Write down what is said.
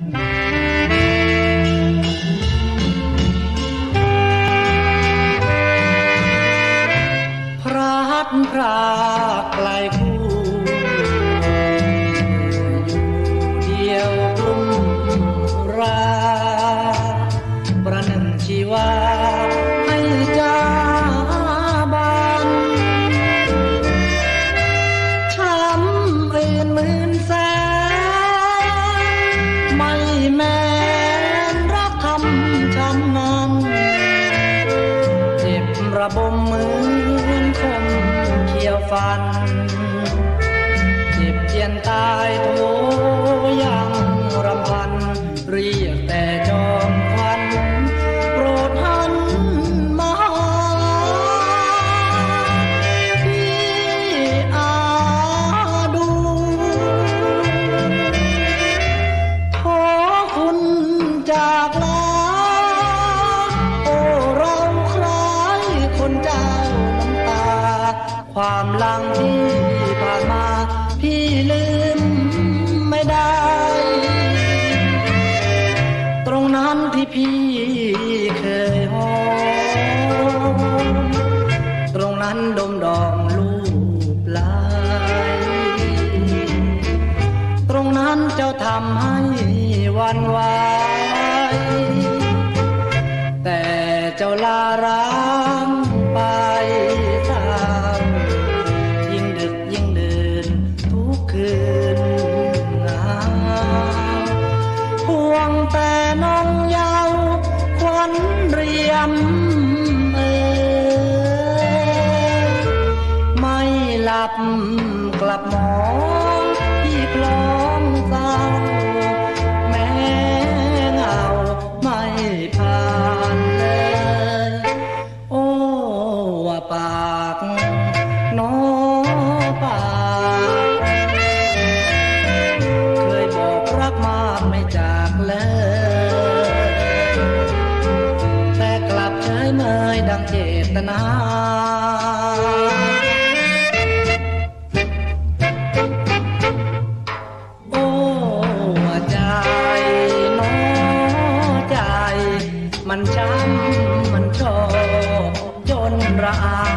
พ ระบมเหมือ ความหลังที่ผ่านมาพี่ลืมไม่ได้ ตรงนั้นที่พี่เคยหอมตรงนั้นดมดอมลูบไหลตรงนั้นเจ้าทำให้วันวแต่ หลับกลับมองที่คลองเศร้าแม้เงาไม่ผ่านเลย โอ้ว่าปากน้อปากเคยบอกรักมากไม่จากเลยแต่กลับเฉยเมยดังเจตนา sobraan.